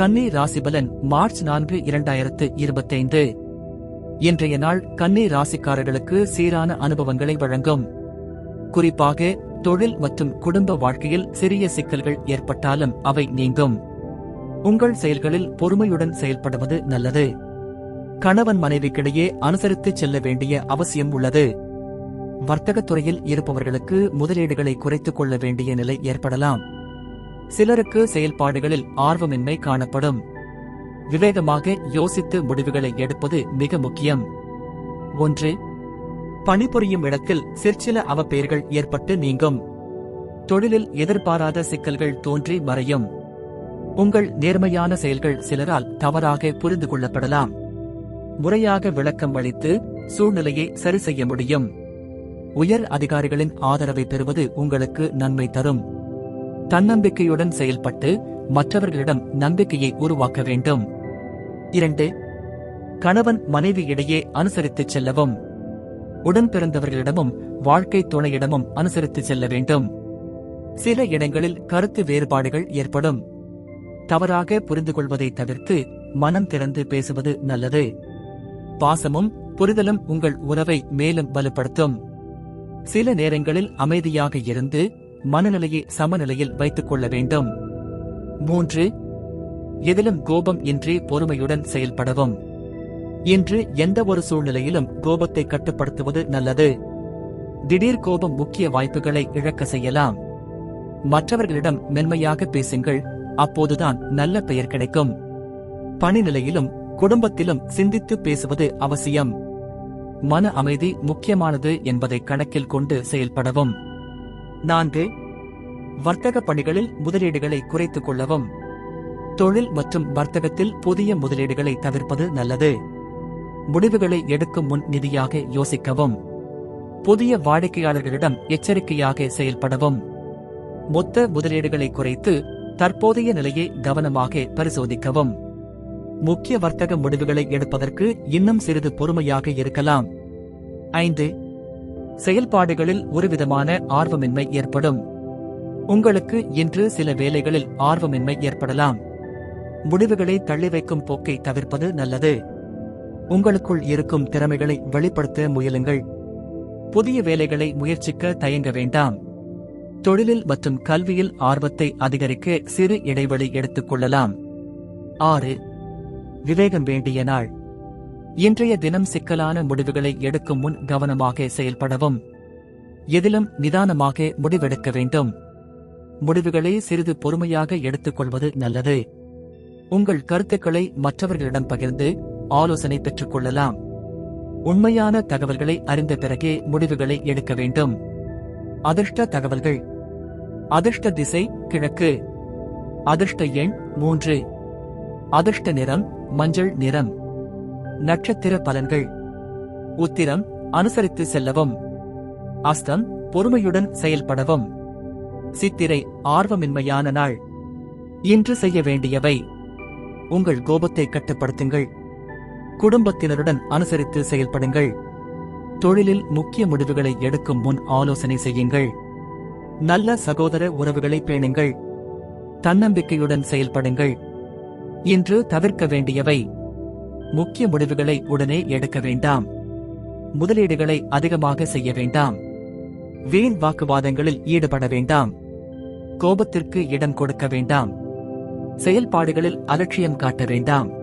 கன்னி ராசிபலன் மார்ச் நான்கு இரண்டாயிரத்து இருபத்தைந்து. இன்றைய நாள் கன்னி ராசிக்காரர்களுக்கு சீரான அனுபவங்களை வழங்கும். குறிப்பாக தொழில் மற்றும் குடும்ப வாழ்க்கையில் சிறிய சிக்கல்கள் ஏற்பட்டாலும் அவை நீங்கும். உங்கள் செயல்களில் பொறுமையுடன் செயல்படுவது நல்லது. கணவன் மனைவிக்கிடையே அனுசரித்து செல்ல வேண்டிய அவசியம் உள்ளது. வர்த்தகத் துறையில் இருப்பவர்களுக்கு முதலீடுகளை குறைத்துக் கொள்ள வேண்டிய நிலை ஏற்படலாம். சிலருக்கு செயல்பாடுகளில் ஆர்வமின்மை காணப்படும். விவேகமாக யோசித்து முடிவுகளை எடுப்பது மிக முக்கியம். ஒன்று பணிபுரியும் இடத்தில் சிற்சில அவப்பெயர்கள் ஏற்பட்டு நீங்கும். தொழிலில் எதிர்பாராத சிக்கல்கள் தோன்றி மறையும். உங்கள் நேர்மையான செயல்கள் சிலரால் தவறாக புரிந்து கொள்ளப்படலாம். முறையாக விளக்கம் அளித்து சூழ்நிலையை சரி செய்ய முடியும். உயர் அதிகாரிகளின் ஆதரவை பெறுவது உங்களுக்கு நன்மை தரும். தன்னம்பிக்கையுடன் செயல்பட்டு மற்றவர்களிடம் நம்பிக்கையை உருவாக்க வேண்டும். இரண்டு கணவன் மனைவி இடையே அனுசரித்துச் செல்லவும். உடன் பிறந்தவர்களிடமும் வாழ்க்கை துணையிடமும் அனுசரித்துச் செல்ல வேண்டும். சில இடங்களில் கருத்து வேறுபாடுகள் ஏற்படும். தவறாக புரிந்து கொள்வதை தவிர்த்து மனம் திறந்து பேசுவது நல்லது. பாசமும் புரிதலும் உங்கள் உறவை மேலும் வலுப்படுத்தும். சில நேரங்களில் அமைதியாக இருந்து மனநிலையை சமநிலையில் வைத்துக் கொள்ள வேண்டும். மூன்று எதிலும் கோபம் இன்றி பொறுமையுடன் செயல்படவும். இன்று எந்த ஒரு சூழ்நிலையிலும் கோபத்தை கட்டுப்படுத்துவது நல்லது. திடீர் கோபம் முக்கிய வாய்ப்புகளை இழக்க செய்யலாம். மற்றவர்களிடம் மென்மையாக பேசுங்கள் அப்போதுதான் நல்ல பெயர் கிடைக்கும். பணிநிலையிலும் குடும்பத்திலும் சிந்தித்து பேசுவது அவசியம். மன அமைதி முக்கியமானது என்பதை கணக்கில் கொண்டு செயல்படவும். நான்கு வர்த்தக பணிகளில் முதலீடுகளை குறைத்துக் கொள்ளவும். தொழில் மற்றும் வர்த்தகத்தில் புதிய முதலீடுகளை தவிர்ப்பது நல்லது. முடிவுகளை எடுக்கும் முன் நிதியாக யோசிக்கவும். புதிய வாடிக்கையாளர்களிடம் எச்சரிக்கையாக செயல்படவும். மொத்த முதலீடுகளை குறைத்து தற்போதைய நிலையை கவனமாக பரிசோதிக்கவும். முக்கிய வர்த்தக முடிவுகளை எடுப்பதற்கு இன்னும் சிறிது பொறுமையாக இருக்கலாம். ஐந்து செயல்பாடுகளில் ஒருவிதமான ஆர்வமின்மை ஏற்படும். உங்களுக்கு இன்று சில வேலைகளில் ஆர்வமின்மை ஏற்படலாம். முடிவுகளை தள்ளி வைக்கும் போக்கை தவிர்ப்பது நல்லது. உங்களுக்குள் இருக்கும் திறமைகளை வெளிப்படுத்த முயலுங்கள். புதிய வேலைகளை முயற்சிக்க தயங்க வேண்டாம். தொழிலில் மற்றும் கல்வியில் ஆர்வத்தை அதிகரிக்க சிறு இடைவெளி எடுத்துக் கொள்ளலாம். ஆறு. விவேகம் வேண்டிய நாள். இன்றைய தினம் சிக்கலான முடிவுகளை எடுக்கும் முன் கவனமாக செயல்படவும். எதிலும் நிதானமாக முடிவெடுக்க வேண்டும். முடிவுகளை சிறிது பொறுமையாக எடுத்துக்கொள்வது நல்லது. உங்கள் கருத்துக்களை மற்றவர்களிடம் பகிர்ந்து ஆலோசனை பெற்றுக் கொள்ளலாம். உண்மையான தகவல்களை அறிந்த பிறகே முடிவுகளை எடுக்க வேண்டும். அதிர்ஷ்ட தகவல்கள். அதிர்ஷ்ட திசை கிழக்கு. அதிர்ஷ்ட எண் மூன்று. அதிர்ஷ்ட நிறம் மஞ்சள் நிறம். நட்சத்திர பலன்கள். உத்திரம் அனுசரித்து செல்லவும். அஸ்தம் பொறுமையுடன் செயல்படவும். சித்திரை ஆர்வமின்மையான நாள். இன்று செய்ய வேண்டியவை. உங்கள் கோபத்தை கட்டுப்படுத்துங்கள். குடும்பத்தினருடன் அனுசரித்து செயல்படுங்கள். தொழிலில் முக்கிய முடிவுகளை எடுக்கும் முன் ஆலோசனை செய்யுங்கள். நல்ல சகோதர உறவுகளை பேணுங்கள். தன்னம்பிக்கையுடன் செயல்படுங்கள். இன்று தவிர்க்க வேண்டியவை. முக்கிய முடிவுகளை உடனே எடுக்க வேண்டாம். முதலீடுகளை அதிகமாக செய்ய வேண்டாம். வீண் வாக்குவாதங்களில் ஈடுபட வேண்டாம். கோபத்திற்கு இடம் கொடுக்க வேண்டாம். செயல்பாடுகளில் அலட்சியம் காட்ட வேண்டாம்.